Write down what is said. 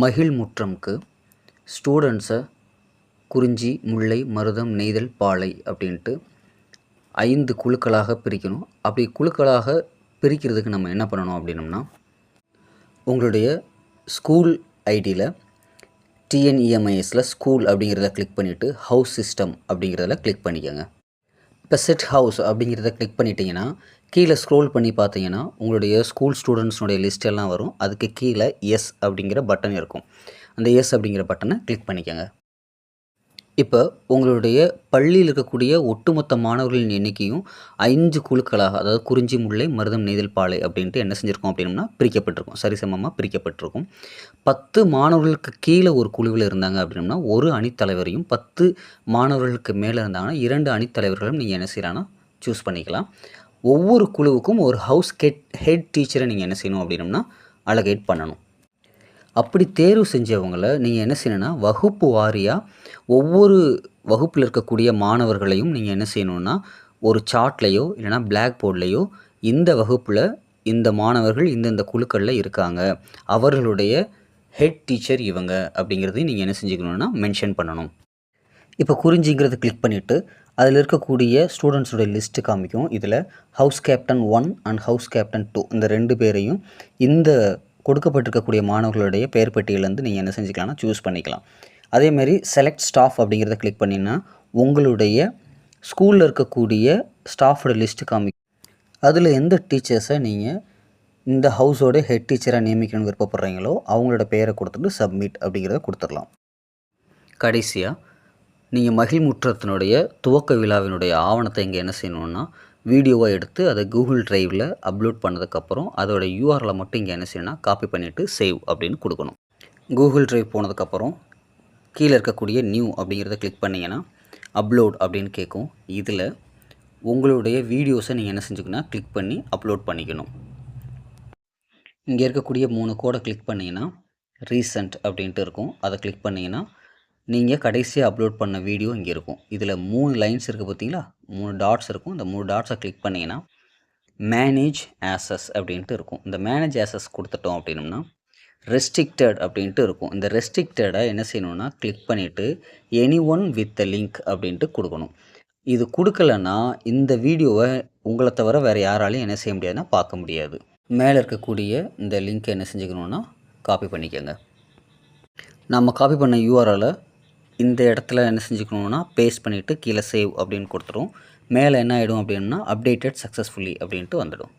மகிழ்முற்றம்க்கு ஸ்டூடெண்ட்ஸை குறிஞ்சி முல்லை மருதம் நெய்தல் பாலை அப்படின்ட்டு ஐந்து குழுக்களாக பிரிக்கணும். அப்படி குழுக்களாக பிரிக்கிறதுக்கு நம்ம என்ன பண்ணணும் அப்படின்னம்னா உங்களுடைய ஸ்கூல் ஐடியில் டிஎன்இஎம்ஐஎஸில் ஸ்கூல் அப்படிங்கிறத கிளிக் பண்ணிவிட்டு ஹவுஸ் சிஸ்டம் அப்படிங்கிறதில் கிளிக் பண்ணிக்கோங்க. இப்போ செட் ஹவுஸ் அப்படிங்கிறத கிளிக் பண்ணிட்டீங்கன்னா கீழே ஸ்க்ரோல் பண்ணி பார்த்தீங்கன்னா உங்களுடைய ஸ்கூல் ஸ்டூடெண்ட்ஸ்னுடைய லிஸ்ட் எல்லாம் வரும். அதுக்கு கீழே எஸ் அப்படிங்கிற பட்டன் இருக்கும். அந்த எஸ் அப்படிங்கிற பட்டனை கிளிக் பண்ணிக்கோங்க. இப்போ உங்களுடைய பள்ளியில் இருக்கக்கூடிய ஒட்டுமொத்த மாணவர்களின் எண்ணிக்கையும் ஐந்து குழுக்களாக அதாவது குறிஞ்சி முல்லை மருதம் நெய்தல் பாலை அப்படின்ட்டு என்ன செஞ்சுருக்கோம் அப்படின்னா பிரிக்கப்பட்டிருக்கும். சரிசமமாக பிரிக்கப்பட்டிருக்கும். பத்து மாணவர்களுக்கு கீழே ஒரு குழுவில் இருந்தாங்க அப்படின்னா ஒரு அணித்தலைவரையும் பத்து மாணவர்களுக்கு மேலே இருந்தாங்கன்னா இரண்டு அணித்தலைவர்களும் நீங்கள் என்ன செய்யலாம்னா சூஸ் பண்ணிக்கலாம். ஒவ்வொரு குழுவுக்கும் ஒரு ஹவுஸ் கெட் ஹெட் டீச்சரை நீங்கள் என்ன செய்யணும் அப்படின்னம்னா அலகேட் பண்ணணும். அப்படி தேர்வு செஞ்சவங்கள நீங்கள் என்ன செய்யணும்னா வகுப்பு வாரியாக ஒவ்வொரு வகுப்பில் இருக்கக்கூடிய மாணவர்களையும் நீங்கள் என்ன செய்யணும்னா ஒரு சார்ட்லேயோ இல்லைனா பிளாக் போர்ட்லேயோ இந்த வகுப்பில் இந்த மாணவர்கள் இந்தந்த குழுக்களில் இருக்காங்க. அவர்களுடைய ஹெட் டீச்சர் இவங்க அப்படிங்கிறதையும் நீங்கள் என்ன செஞ்சுக்கணுன்னா மென்ஷன் பண்ணணும். இப்போ குறிஞ்சிங்கிறத கிளிக் பண்ணிவிட்டு அதில் இருக்கக்கூடிய ஸ்டூடெண்ட்ஸுடைய லிஸ்ட்டு காமிக்கும். இதில் house captain one and house captain two இந்த ரெண்டு பேரையும் இந்த கொடுக்கப்பட்டிருக்கக்கூடிய மாணவர்களுடைய பெயர் பட்டியலேருந்து நீங்கள் என்ன செஞ்சுக்கலாம்னா சூஸ் பண்ணிக்கலாம். அதேமாதிரி செலக்ட் ஸ்டாஃப் அப்படிங்கிறத கிளிக் பண்ணிங்கன்னா உங்களுடைய ஸ்கூலில் இருக்கக்கூடிய ஸ்டாஃபோட லிஸ்ட்டு காமி அதில் எந்த டீச்சர்ஸை நீங்கள் இந்த ஹவுஸோட ஹெட் டீச்சராக நியமிக்கணும்னு விருப்பப்படுறீங்களோ அவங்களோட பெயரை கொடுத்துட்டு சப்மிட் அப்படிங்கிறத கொடுத்துடலாம். கடைசியாக நீங்கள் மகிழ்முற்றத்தினுடைய துவக்க விழாவினுடைய ஆவணத்தை இங்கே என்ன செய்யணுன்னா வீடியோவாக எடுத்து அதை கூகுள் ட்ரைவில் அப்லோட் பண்ணதுக்கப்புறம் அதோட யூஆரில் மட்டும் இங்கே என்ன செய்யணும்னா காப்பி பண்ணிவிட்டு சேவ் அப்படின்னு கொடுக்கணும். கூகுள் ட்ரைவ் போனதுக்கப்புறம் கீழே இருக்கக்கூடிய நியூ அப்படிங்கிறத கிளிக் பண்ணிங்கன்னா அப்லோட் அப்படின்னு கேட்கும். இதில் உங்களுடைய வீடியோஸை நீங்கள் என்ன செஞ்சுக்கணும் கிளிக் பண்ணி அப்லோட் பண்ணிக்கணும். இங்கே இருக்கக்கூடிய மூணு கோடை கிளிக் பண்ணிங்கன்னா ரீசன்ட் அப்படின்ட்டு இருக்கும். அதை கிளிக் பண்ணிங்கன்னா நீங்கள் கடைசியாக அப்லோட் பண்ண வீடியோ இங்கே இருக்கும். இதில் மூணு லைன்ஸ் இருக்குது பார்த்தீங்களா மூணு டாட்ஸ் இருக்கும். இந்த மூணு டாட்ஸை கிளிக் பண்ணிங்கன்னா மேனேஜ் ஆசஸ் அப்படின்ட்டு இருக்கும். இந்த மேனேஜ் ஆசஸ் கொடுத்துட்டோம் அப்படின்னம்னா ரெஸ்ட்ரிக்டட் அப்படின்ட்டு இருக்கும். இந்த ரெஸ்ட்ரிக்டடை என்ன செய்யணும்னா கிளிக் பண்ணிவிட்டு any one with the link அப்படின்ட்டு கொடுக்கணும். இது கொடுக்கலன்னா இந்த வீடியோவை உங்களை தவிர வேறு யாராலையும் என்ன செய்ய முடியாதுன்னா பார்க்க முடியாது. மேலே இருக்கக்கூடிய இந்த லிங்க்கை என்ன செஞ்சுக்கணுன்னா காப்பி பண்ணிக்கோங்க. நம்ம காப்பி பண்ண யூஆர்எலை இந்த இடத்துல என்ன செஞ்சுக்கணுன்னா பேஸ்ட் பண்ணிவிட்டு கீழே சேவ் அப்படின்னு கொடுத்துரும். மேலே என்ன ஆகிடும் அப்படின்னா அப்டேட்டட் சக்ஸஸ்ஃபுல்லி அப்படின்ட்டு வந்துடும்.